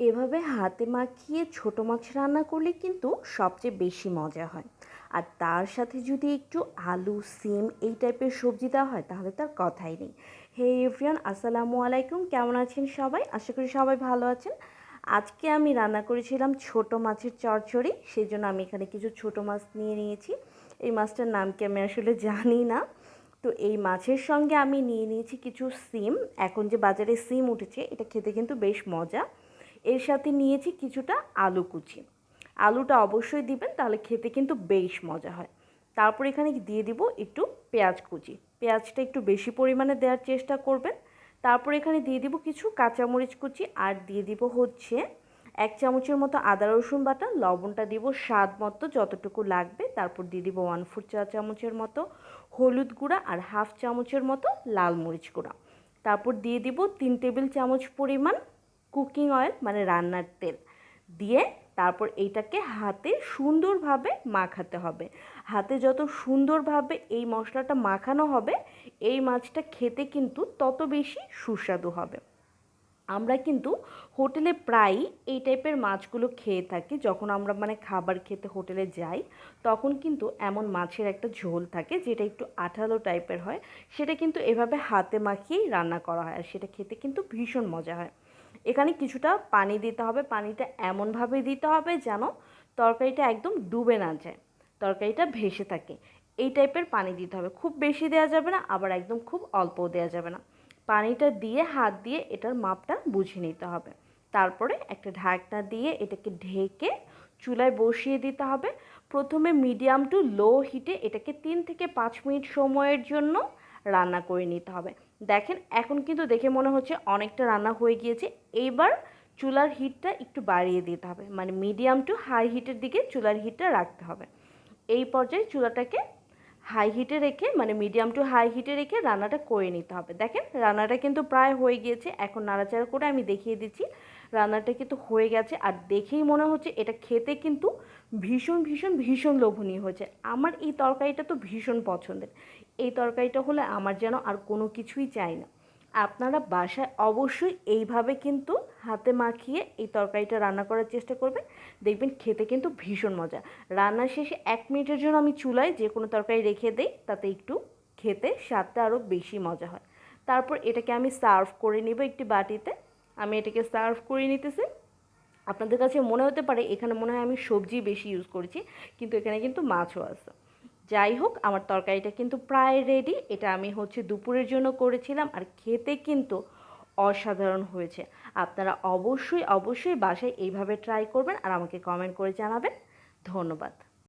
এভাবে হাতে মাখিয়ে ছোটো মাছ রান্না করলে কিন্তু সবচেয়ে বেশি মজা হয়। আর তার সাথে যদি একটু আলু, সিম এই টাইপের সবজি দেওয়া হয়, তাহলে তার কথাই নেই। হে এভরিয়ান আসসালামু আলাইকুম। কেমন আছেন সবাই? আশা করি সবাই ভালো আছেন। আজকে আমি রান্না করেছিলাম ছোট মাছের চচ্চড়ি সেই জন্য আমি এখানে কিছু ছোট মাছ নিয়ে নিয়েছি। এই মাছটার নাম কি আমি আসলে জানি না। তো এই মাছের সঙ্গে আমি নিয়ে নিয়েছি কিছু সিম। এখন যে বাজারে সিম উঠেছে, এটা খেতে কিন্তু বেশ মজা। এর সাথে নিয়েছি কিছুটা আলু কুচি। আলুটা অবশ্যই দিবেন, তাহলে খেতে কিন্তু বেশ মজা হয়। তারপর এখানে দিয়ে দিব একটু পেঁয়াজ কুচি। পেঁয়াজটা একটু বেশি পরিমাণে দেওয়ার চেষ্টা করবেন। তারপর এখানে দিয়ে দিব কিছু কাঁচামরিচ কুচি, আর দিয়ে দিব হচ্ছে এক চামচের মতো আদা, রসুন বাটা। লবণটা দিব স্বাদ মতো যতটুকু লাগবে। তারপর দিয়ে দিব ওয়ান ফোর চা চামচের মতো হলুদ গুঁড়া, আর হাফ চামচের মতো লাল মরিচ গুঁড়া। তারপর দিয়ে দিব তিন টেবিল চামচ পরিমাণ কুকিং অয়েল মানে রান্নার তেল। দিয়ে তারপর এইটাকে হাতে সুন্দরভাবে মাখাতে হবে। হাতে যত সুন্দরভাবে এই মশলাটা মাখানো হবে, এই মাছটা খেতে কিন্তু তত বেশি সুস্বাদু হবে। আমরা কিন্তু হোটেলে প্রায়ই এই টাইপের মাছগুলো খেয়ে থাকি। যখন আমরা মানে খাবার খেতে হোটেলে যাই, তখন কিন্তু এমন মাছের একটা ঝোল থাকে, যেটা একটু আঠালো টাইপের হয়। সেটা কিন্তু এভাবে হাতে মাখিয়েই রান্না করা হয়, আর সেটা খেতে কিন্তু ভীষণ মজা হয়। এখানে কিছুটা পানি দিতে হবে, পানিটা এমনভাবে দিতে হবে যেন তরকারিটা একদম ডুবে না যায়, তরকারিটা ভেসে থাকে। এই টাইপের পানি দিতে হবে। খুব বেশি দেওয়া যাবে না, আবার একদম খুব অল্পও দেওয়া যাবে না। পানিটা দিয়ে, হাত দিয়ে এটার মাপটা বুঝে নিতে হবে। তারপরে একটা ঢাকনা দিয়ে এটাকে ঢেকে চুলায় বসিয়ে দিতে হবে। প্রথমে মিডিয়াম টু লো হিটে এটাকে তিন থেকে পাঁচ মিনিট সময়ের জন্য রান্না করে নিতে হবে। দেখেন, এখন কিন্তু দেখে মনে হচ্ছে অনেকটা রান্না হয়ে গিয়েছে। এইবার চুলার হিটটা একটু বাড়িয়ে দিতে হবে। মানে মিডিয়াম টু হাই হিটের দিকে চুলার হিটটা রাখতে হবে। এই পর্যায়ে চুলাটাকে হাই হিটে রেখে মানে মিডিয়াম টু হাই হিটে রেখে রান্নাটা করে নিতে হবে। দেখেন, রান্নাটা কিন্তু প্রায় হয়ে গিয়েছে। এখন নাড়াচাড়া করে আমি দেখিয়ে দিচ্ছি। রান্নাটা কিন্তু হয়ে গেছে। আর দেখেই মনে হচ্ছে এটা খেতে কিন্তু ভীষণ ভীষণ ভীষণ লোভনীয় হয়েছে। আমার এই তরকারিটা তো ভীষণ পছন্দের। এই তরকারিটা হলে আমার যেন আর কোনো কিছুই চাই না। আপনারা বাসায় অবশ্যই এইভাবে কিন্তু হাতে মাখিয়ে এই তরকারিটা রান্না করার চেষ্টা করবেন। দেখবেন খেতে কিন্তু ভীষণ মজা। রান্নার শেষে এক মিনিটের জন্য আমি চুলায় যে কোনো তরকারি রেখে দেই, তাতে একটু খেতে স্বাদটা আরও বেশি মজা হয়। তারপর এটাকে আমি সার্ভ করে নেব একটি বাটিতে। আমি এটাকে সার্ভ করে নিতেছি। আপনাদের কাছে মনে হতে পারে, এখানে মনে হয় আমি সবজি বেশি ইউজ করেছি, কিন্তু এখানে কিন্তু মাছও আছে। যাই হোক, আমার তরকারিটা কিন্তু প্রায় রেডি এটা আমি হচ্ছে দুপুরের জন্য করেছিলাম আর খেতে কিন্তু অসাধারণ হয়েছে। আপনারা অবশ্যই অবশ্যই বাসায় এইভাবে ট্রাই করবেন আর আমাকে কমেন্ট করে জানাবেন। ধন্যবাদ।